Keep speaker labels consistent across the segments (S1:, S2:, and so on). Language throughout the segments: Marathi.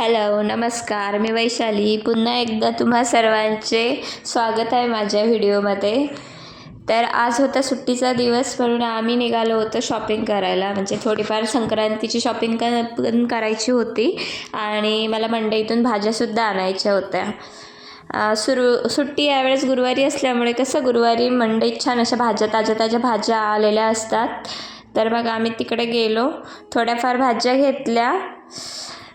S1: हॅलो नमस्कार. मी वैशाली. पुन्हा एकदा तुम्हा सर्वांचे स्वागत आहे माझ्या व्हिडिओमध्ये. तर आज होता सुट्टीचा दिवस म्हणून आम्ही निघालो होतो शॉपिंग करायला. म्हणजे थोडीफार संक्रांतीची शॉपिंग क पण करायची होती. आणि मला मंडईतून भाज्यासुद्धा आणायच्या होत्या. सुरू सुरू सुट्टी यावेळेस गुरुवारी असल्यामुळे कसं गुरुवारी मंडईत छान अशा भाज्या ताज्या ताज्या भाज्या आलेल्या असतात. तर मग आम्ही तिकडे गेलो. थोड्याफार भाज्या घेतल्या.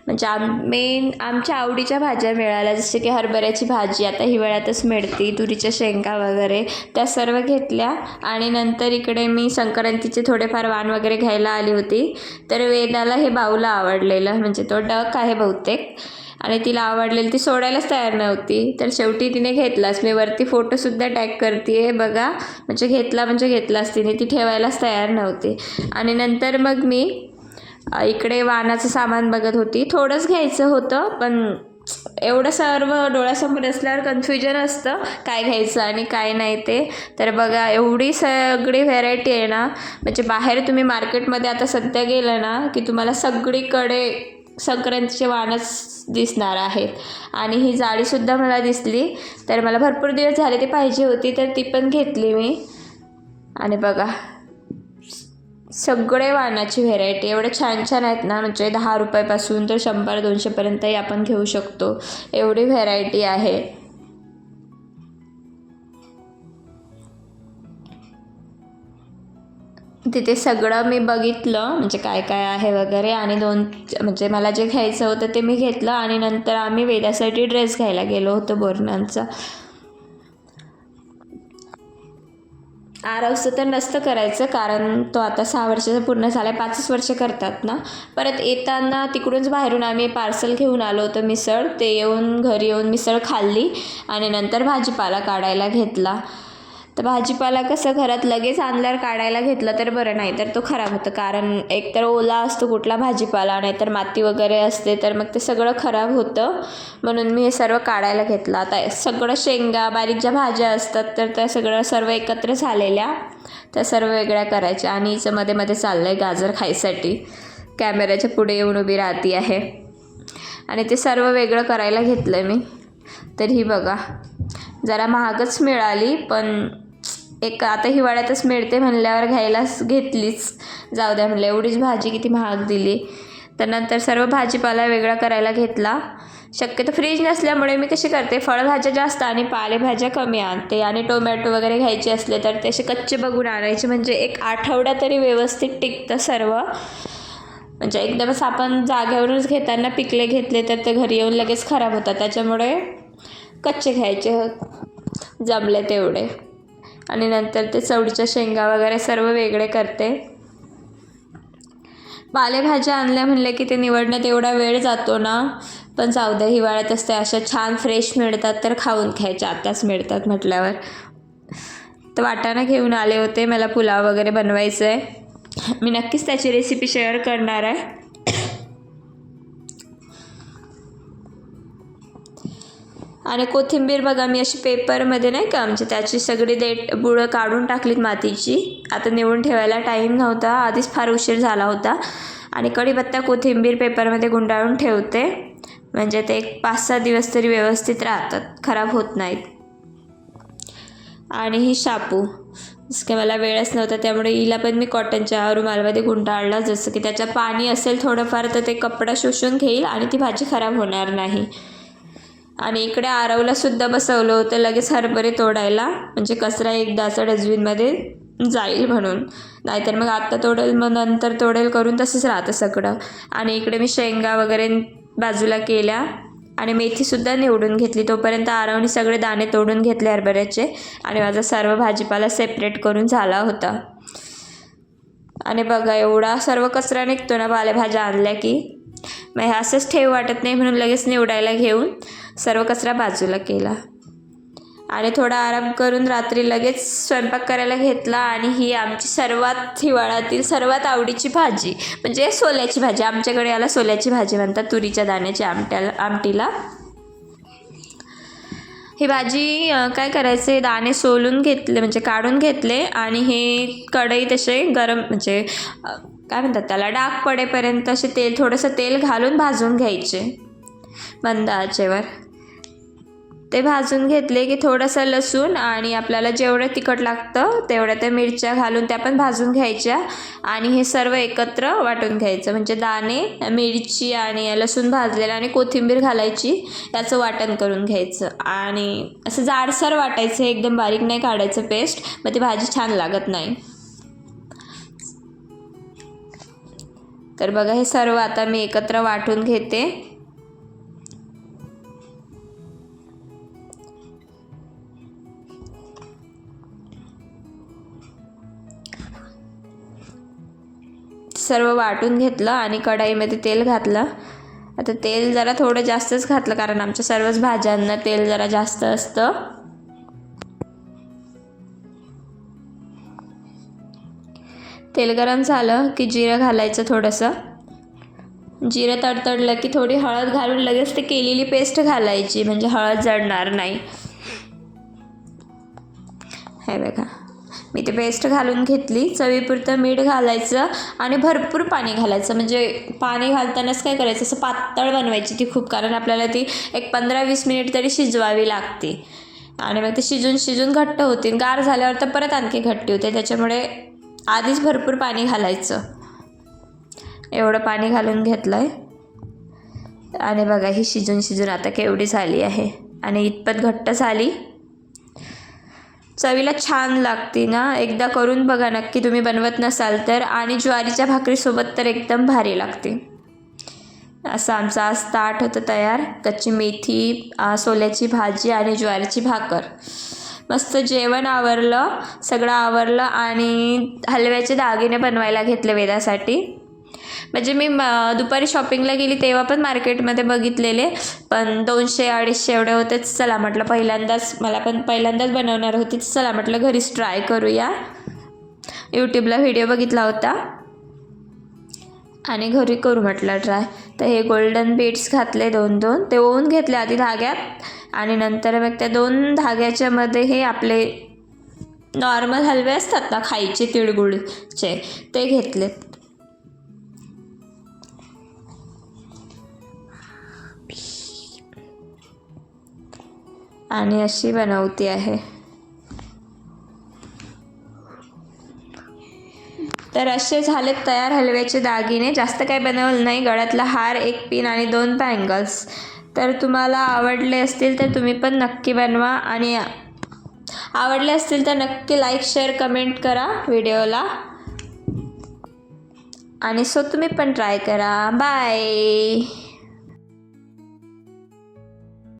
S1: म्हणजे आम मेन आमच्या आवडीच्या भाज्या मिळाल्या. जसे की हरभऱ्याची भाजी आता हिवाळ्यातच मिळते. तुरीच्या शेंगा वगैरे त्या सर्व घेतल्या. आणि नंतर इकडे मी संक्रांतीचे थोडेफार वाण वगैरे घ्यायला आली होती. तर वेदाला हे बाऊला आवडलेलं. म्हणजे तो डक आहे बहुतेक. आणि तिला आवडलेली ती सोडायलाच तयार नव्हती. तर शेवटी तिने घेतलाच. मी वरती फोटोसुद्धा टॅग करते आहे बघा. म्हणजे घेतला म्हणजे घेतलाच तिने. ती ठेवायलाच तयार नव्हती. आणि नंतर मग मी इकडे वाहनाचं सामान बघत होती. थोडंच घ्यायचं होतं पण एवढं सर्व डोळ्यासमोर असल्यावर कन्फ्युजन असतं काय घ्यायचं आणि काय नाही ते. तर बघा एवढी सगळी व्हेरायटी आहे ना म्हणजे बाहेर तुम्ही मार्केटमध्ये आता सध्या गेलं ना की तुम्हाला सगळीकडे संक्रांतीचे वाणच दिसणार आहेत. आणि ही जाळीसुद्धा मला दिसली. तर मला भरपूर दिवस झाले ती पाहिजे होती तर ती पण घेतली मी. आणि बघा सगळे वाणाची व्हेरायटी एवढे छान छान आहेत ना म्हणजे दहा रुपयापासून तर शंभर दोनशेपर्यंतही आपण घेऊ शकतो. एवढी व्हेरायटी आहे. तिथे सगळं मी बघितलं म्हणजे काय काय आहे वगैरे आणि दोन म्हणजे मला जे घ्यायचं होतं ते मी घेतलं आणि नंतर आम्ही वेदासाठी ड्रेस घ्यायला गेलो होतो बोरणांचा आरवचं तर नसतं करायचं कारण तो आता सहा वर्षाचा पूर्ण झाला आहे पाचच वर्ष करतात ना. परत येताना तिकडूनच बाहेरून आम्ही पार्सल घेऊन आलो होतो मिसळ. ते येऊन घरी येऊन मिसळ खाल्ली आणि नंतर भाजीपाला काढायला घेतला. तर भाजीपाला कसं घरात लगेच आणल्यावर काढायला घेतलं तर बरं नाही तर तो खराब होतं. कारण एकतर ओला असतो कुठला भाजीपाला नाहीतर माती वगैरे असते तर मग ते सगळं खराब होतं. म्हणून मी हे सर्व काढायला घेतलं. आता सगळं शेंगा बारीक ज्या भाज्या असतात तर त्या सगळं सर्व एकत्र झालेल्या त्या सर्व वेगळ्या करायच्या. आणि हिचं मध्ये मध्ये चाललं आहे गाजर खायसाठी. कॅमेऱ्याच्या पुढे येऊन उभी राहती आहे. आणि ते सर्व वेगळं करायला घेतलं मी. तर ही बघा. जरा महागच मिळाली पण एक आता हिवाळ्यातच मिळते म्हणल्यावर घ्यायलाच घेतलीच. जाऊ द्या म्हणलं एवढीच भाजी किती महाग दिली. त्यानंतर सर्व भाजीपाला वेगळा करायला घेतला. शक्यतो फ्रीज नसल्यामुळे मी कशी करते फळभाज्या जास्त आणि पालेभाज्या कमी आणते. आणि टोमॅटो वगैरे घ्यायचे असले तर ते असे कच्चे बघून आणायचे. म्हणजे एक आठवडा तरी व्यवस्थित टिकतं सर्व. म्हणजे एकदमच आपण जागेवरूनच घेताना पिकले घेतले तर ते घरी येऊन लगेच खराब होतात. त्याच्यामुळे कच्चे घ्यायचे. जमले तेवढे. आणि नंतर ते चवळीच्या शेंगा वगैरे सर्व वेगळे करते. पालेभाज्या आणल्या म्हणले की ते निवडण्यात एवढा वेळ जातो ना पण जाऊ दे हिवाळ्यात असते अशा छान फ्रेश मिळतात तर खाऊन खायच्या आताच मिळतात म्हटल्यावर. तर वाटाणा घेऊन आले होते मला पुलाव वगैरे बनवायचं आहे मी नक्कीच त्याची रेसिपी शेअर करणार आहे. आणि कोथिंबीर बघा मी अशी पेपरमध्ये नाही का म्हणजे त्याची सगळी देट बुडं काढून टाकलीत मातीची. आता निवडून ठेवायला टाईम नव्हता आधीच फार उशीर झाला होता. आणि कढीपत्ता कोथिंबीर पेपरमध्ये गुंडाळून ठेवते. म्हणजे ते एक पाच सहा दिवस तरी व्यवस्थित राहतात खराब होत नाहीत. आणि ही शापू. जसं की मला वेळच नव्हता त्यामुळे हिला पण मी कॉटनच्या रुमालमध्ये गुंडाळला. जसं की त्याच्यात पाणी असेल थोडंफार तर ते कपडा शोषून घेईल आणि ती भाजी खराब होणार नाही. आणि इकडे आरवला सुद्धा बसवलं होतं लगेच हरभरे तोडायला. म्हणजे कचरा एकदाचा डस्टबिनमध्ये जाईल म्हणून. नाहीतर मग आत्ता तोडेल मग नंतर तोडेल करून तसंच राहतं सगळं. आणि इकडे मी शेंगा वगैरे बाजूला केल्या आणि मेथीसुद्धा निवडून घेतली. तोपर्यंत आरवने सगळे दाणे तोडून घेतले हरभऱ्याचे आणि माझा सर्व भाजीपाला सेपरेट करून झाला होता. आणि बघा एवढा सर्व कचरा निघतो ना पालेभाज्या आणल्या की. मग हे असंच ठेव वाटत नाही म्हणून लगेच निवडायला घेऊन सर्व कचरा बाजूला केला. आणि थोडा आराम करून रात्री लगेच स्वयंपाक करायला घेतला आणि ही आमची सर्वात हिवाळ्यातील सर्वात आवडीची भाजी म्हणजे सोल्याची भाजी. आमच्याकडे याला सोल्याची भाजी म्हणतात तुरीच्या दाण्याच्या आमट्याला आमटीला. ही भाजी काय करायचे दाणे सोलून घेतले म्हणजे काढून घेतले आणि हे कढई तसे गरम म्हणजे काय म्हणतात त्याला डाग पडेपर्यंत असे तेल थोडंसं तेल घालून भाजून घ्यायचे. मंद आचेवर. ते भाजून घेतले की थोडंसं लसूण आणि आपल्याला जेवढं तिखट लागतं तेवढ्या त्या मिरच्या घालून त्या पण भाजून घ्यायच्या. आणि हे सर्व एकत्र वाटून घ्यायचं. म्हणजे दाणे मिरची आणि लसूण भाजलेलं आणि कोथिंबीर घालायची याचं वाटण करून घ्यायचं. आणि असं जाडसर वाटायचं एकदम बारीक नाही काढायचं पेस्ट मग ती भाजी छान लागत नाही. तर बघा हे सर्व आता मी एकत्र वाटून घेते. सर्व वाटून घेतलं आणि कढाईमध्ये तेल घातलं. आता तेल जरा थोडं जास्तच घातलं कारण आमच्या सर्वच भाज्यांना तेल जरा जास्त असतं. तेल गरम झालं की जिरं घालायचं थोडंसं. जिरं तडतडलं की थोडी हळद घालून लगेच ते केलेली पेस्ट घालायची म्हणजे हळद जडणार नाही. हे बघा. मी ते पेस्ट घालून घेतली. चवीपुरतं मीठ घालायचं आणि भरपूर पाणी घालायचं. म्हणजे पाणी घालतानाच काय करायचं? असं पातळ बनवायची ती खूप कारण आपल्याला ती एक पंधरा वीस मिनिट तरी शिजवावी लागते. आणि मग ते शिजून शिजून घट्ट होतील. गार झाल्यावर तर परत आणखी घट्टी होते. त्याच्यामुळे आधीच भरपूर पाणी घालायचं. एवढं पाणी घालून घेतलं आहे आणि बघा ही शिजून शिजून आता केवढी झाली आहे. आणि इतपत घट्ट झाली. चवीला छान लागते ना? एकदा करून बघा नक्की. तुम्ही बनवत नसाल तर. आणि ज्वारीच्या भाकरीसोबत तर एकदम भारी लागते. असं आमचं आज ताट होतं तयार. कच्ची मेथी सोल्याची भाजी आणि ज्वारीची भाकर. मस्त जेवण आवरलं. सगळं आवरलं आणि हलव्याचे दागिने बनवायला घेतले वेदासाठी. म्हणजे मी म दुपारी शॉपिंगला गेली तेव्हा पण मार्केटमध्ये बघितलेले पण दोनशे अडीचशे एवढे होतेच चला म्हटलं पहिल्यांदाच मला पण पहिल्यांदाच बनवणार होती. चला म्हटलं घरीच ट्राय करूया. यूट्यूबला व्हिडिओ बघितला होता. आणि घरी करू म्हटलं ट्राय तर हे गोल्डन बीट्स घातले दोन दोन. ते ओवून घेतले आधी धाग्यात. आणि नंतर मग त्या दोन धाग्याच्यामध्ये हे आपले नॉर्मल हलवे असतात ना खायचे तिळगुळचे ते घेतलेत. आणि अशी बनवती आहे. तर असे झालेत तयार हलव्याचे दागिने. जास्त काही बनवलं नाही. गळ्यातला हार एक पिन आणि दोन बँगल्स तर तुम्हाला आवडले असतील तर तुम्ही पण नक्की बनवा आणि आवडले असतील तर नक्की लाईक शेअर कमेंट करा व्हिडिओला. आणि सो तुम्ही पण ट्राय करा. बाय